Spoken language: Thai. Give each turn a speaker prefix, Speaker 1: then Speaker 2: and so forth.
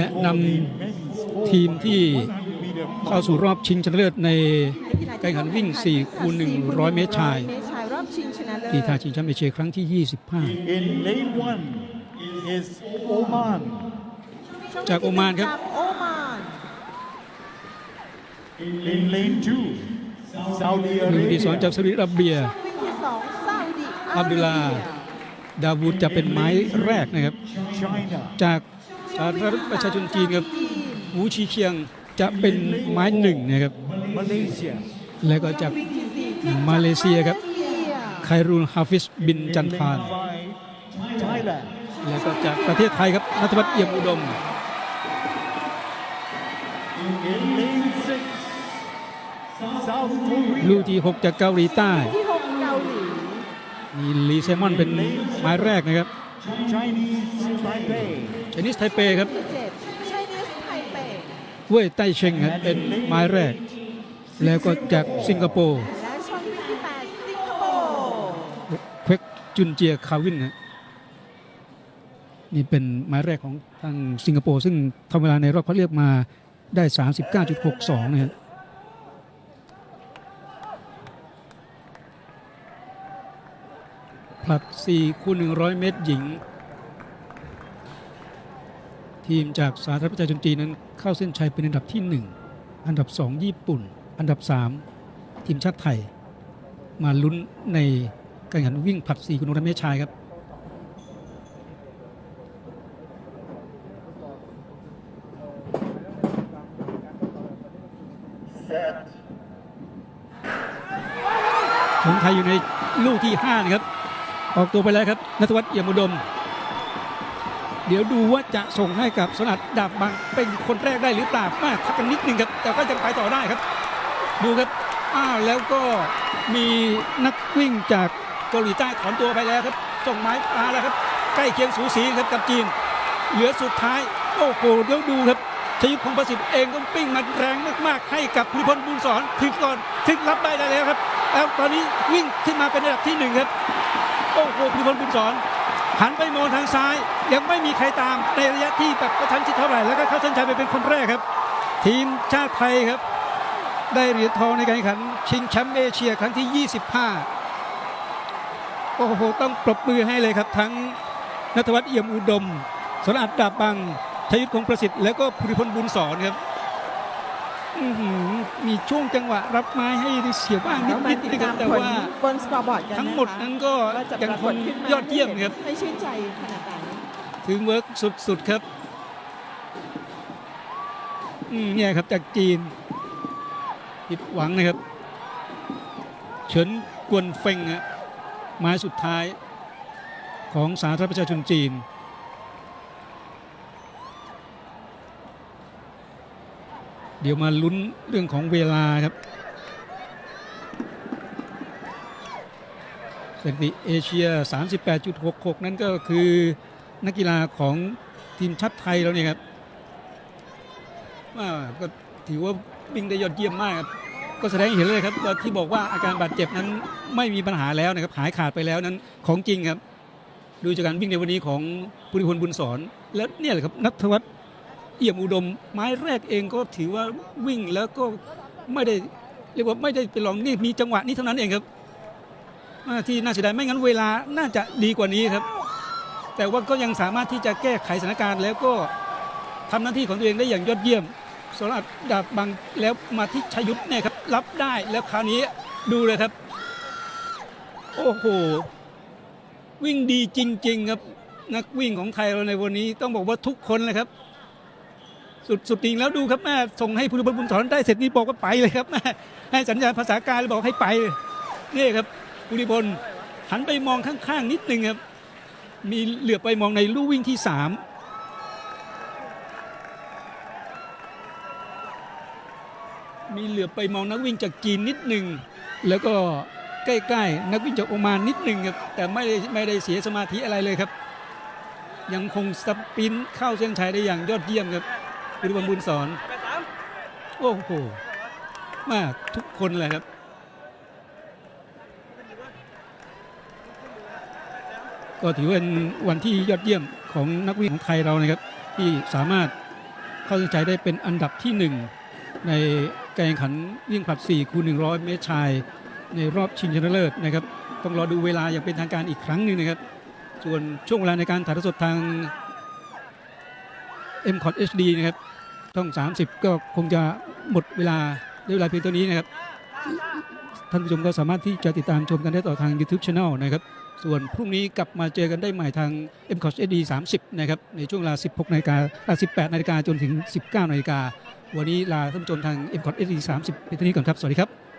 Speaker 1: แนะนำทีมที่เข้าสู่รอบชิงชนะเลิศในการแข่งขันวิ่ง 4 คูณ 100 เมตรชาย
Speaker 2: เมตรชายรอบชิงชนะเลิศ
Speaker 1: ที่ท่าชิงแชมป์เอเชียครั้งที่
Speaker 3: In lane one is Oman.
Speaker 1: จากโอมานครับ
Speaker 2: จากโอมาน
Speaker 3: In lane two, Saudi
Speaker 1: 25หนึ่งที่สอง
Speaker 3: Arabia.
Speaker 1: จากซาอุดิอาระเบีย
Speaker 2: วิ่งที่สองซาอุดิอา
Speaker 1: อับดุลลา
Speaker 2: ระเบีย
Speaker 1: ดาวูดจะเป็นไม้แรกนะครับ
Speaker 3: China.
Speaker 1: จากสาธารณรัฐ ประชาชนจีนครับหูชีเคียงจะเป็นไม้หนึ่งนะครับ
Speaker 3: Malaysia.
Speaker 1: แล้วก็จาก
Speaker 2: วิ่งที่สี่
Speaker 1: มาเลเซียครับ
Speaker 2: มาเลเซีย
Speaker 1: ไครูนฮาฟิสบิน
Speaker 3: In
Speaker 1: จันทาน
Speaker 3: lane five, Thailand.
Speaker 1: แล้วก็จากประเทศไทยครับนัทวัฒน์เอี่ยมอุดม
Speaker 3: In lane six, South
Speaker 1: ลูก
Speaker 3: Korea.
Speaker 1: ที่ 6 จากเกาหลีใต้
Speaker 2: ที่หกเกาหลี
Speaker 1: มีลีเซมอนเป็นไม้แรกนะครับ
Speaker 3: Chinese Taipei.
Speaker 1: ชนิสไทเปครับ
Speaker 2: ที่เจ็ดไชนีสไทเป
Speaker 1: เว่ยไต้เชงครับเป็นไม้แรก แล้วก็จากสิงคโปร์
Speaker 2: และช่องวิ่งที่แปดสิงคโปร์
Speaker 1: เควกจุนเจียคาวินนะนี่เป็นไม้แรกของทางสิงคโปร์ ซึ่งทำเวลาในรอบเขาเรียกมาได้ 39.62นะครับผ ลัด4คูณ100 เมตรหญิง ทีมจากสาธารณรัฐประชาชนจีนนั้นเข้าเส้นชัยเป็นอันดับที่ 1 อันดับ 2 ญี่ปุ่น อันดับ 3 ทีมชาติไทย มาลุ้นในการแข่งขันวิ่งผลัด 4 คูณ100 เมตรชายครับของไทยอยู่ในลูกที่ 5 นะครับ ออกตัวไปแล้วครับนัทวัฒน์เอี่ยมอุดม เดี๋ยวดูว่าจะส่งให้กับสนัดดาบบังเป็นคนแรกได้หรือเปล่ามาทักกันนิดนึงครับ แต่ก็จะไปต่อได้ครับ ดูครับอ้าวแล้วก็มีนักวิ่งจากเกาหลีใต้ถอนตัวไปแล้วครับ ส่งไม้ปลาแล้วครับ ใกล้เคียงสูสีครับกับจีน เหลือสุดท้ายโอ้โหเดี๋ยวดูครับชยุทธพงศ์ประสิทธิ์เองก็ปิ้งมันแรงมากๆ ให้กับพุทธิพลบุญสอนถึงก่อนถึงรับได้แล้วครับ แล้วตอนนี้วิ่งขึ้นมาเป็นอันดับที่หนึ่งครับ โอ้โหพิพลบุญสอนหันไปมองทางซ้าย ยังไม่มีใครตามในระยะที่แบบกระชั้นชิดเท่าไหร่แล้วก็เข้าเส้นชัยไปเป็นคนแรกครับ ทีมชาติไทยครับ ได้เหรียญทองในการแข่งขัน ชิงแชมป์เอเชียครั้งที่ 25 โอ้โห ต้องปรบมือให้เลยครับ ทั้งนัทวัฒน์เอี่ยมอุดม สนอัดดาบบังชยุทธคงประสิทธิ์แล้วก็ภูริพลบุญสอนครับ มีช่วงจังหวะรับไม้ให้เสียบ้าง
Speaker 2: แล้วมา
Speaker 1: นิด
Speaker 2: ติด
Speaker 1: ๆนะค
Speaker 2: ตา
Speaker 1: รับ
Speaker 2: ม
Speaker 1: แต่
Speaker 2: ผล
Speaker 1: ว่า
Speaker 2: บนสกอร์บอร์ดกันนะคะ
Speaker 1: ทั้งหมดนั้นก็
Speaker 2: ว่าจะ
Speaker 1: ยัง
Speaker 2: ปราก
Speaker 1: ค
Speaker 2: ฏ
Speaker 1: ง
Speaker 2: ขึ้นมาย
Speaker 1: อดเยี่ยมครับ
Speaker 2: ให้ชื่นใจขนาดไหน
Speaker 1: ถึงเวิร์กสุดๆครับอืมเนี่ยครับจากจีนผิดหวังนะครับ เฉินกวนเฟงฮะไม้สุดท้ายของสาธารณรัฐประชาชนจีน เดี๋ยวมาลุ้นเรื่องของเวลาครับสถิติเอเชีย 38.66 นั่นก็คือนักกีฬาของทีมชาติไทยเราเนี่ยครับว่าก็ถือว่าวิ่งได้ยอดเยี่ยมมากครับก็แสดงให้เห็นเลยครับที่บอกว่าอาการบาดเจ็บนั้นไม่มีปัญหาแล้วนะครับหายขาดไปแล้วนั้นของจริงครับ ดูจากการวิ่งในวันนี้ของพุทธิพลบุญสอน แล้วเนี่ยแหละครับนัทวัฒน์ เอี่ยมอุดม ไม้แรกเองก็ถือว่าวิ่งแล้วก็ไม่ได้เรียกว่าไม่ได้ไปลองนี่มีจังหวะนี้เท่านั้นเองครับที่น่าเสียดายไม่งั้นเวลาน่าจะดีกว่านี้ครับ แต่ว่าก็ยังสามารถที่จะแก้ไขสถานการณ์ แล้วก็ทำหน้าที่ของตัวเองได้อย่างยอดเยี่ยมสำหรับดาบบังแล้วมาที่ชยุทธเนี่ยครับรับได้แล้วคราวนี้ดูเลยครับ โอ้โห วิ่งดีจริง ๆ ครับ นักวิ่งของไทยเราในวันนี้ต้องบอกว่าทุกคนเลยครับ สุดสุดจริงแล้วดูครับแม่ส่งให้ผู้บรรบุญสอนได้เสร็จนี่บอกว่าไปเลยครับแม่ให้สัญญาณภาษากายบอกให้ไปนี่ครับผู้บลหันไปมองข้างๆนิดนึงครับมีเหลือไปมองในลู่วิ่งที่สามมีเหลือไปมองนักวิ่งจากจีนนิดหนึ่งแล้วก็ใกล้ๆ นักวิ่งจากโอมานนิดหนึ่งครับแต่ไม่ได้ไม่ได้เสียสมาธิอะไรเลยครับ ยังคงสปินเข้าเส้นชัยได้อย่างยอดเยี่ยมครับ คุณบรรบุญสอนโอ้โหมาทุกคนเลยครับก็ถือว่าเป็นวันที่ยอดเยี่ยมของนักวิ่งของไทยเรานะครับ ที่สามารถเข้าเส้นชัยได้เป็นอันดับที่ 1 ในการแข่งขันวิ่งผลัด4คูณ100 เมตรชาย ในรอบชิงชนะเลิศนะครับ ต้องรอดูเวลาอย่างเป็นทางการอีกครั้งหนึ่งนะครับ ส่วนช่วงเวลาในการถ่ายทอดสดทาง m c o t HD นะครับ ช่อง 30 ก็คงจะหมดเวลาด้วยเวลาเพียงเท่านี้นะครับ ท่านผู้ชมก็สามารถที่จะติดตามชมกันได้ต่อทาง YouTube Channel นะครับ ส่วนพรุ่งนี้กลับมาเจอกันได้ใหม่ทาง m c o s HD 30 นะครับ ในช่วงเวลา 16นาฬิกา18นาฬิกาจนถึง 19นาฬิกาวันนี้ลาท่านผู้ชมทาง m c o s HD 30เป็นเท่านี้ก่อนครับ สวัสดีครับ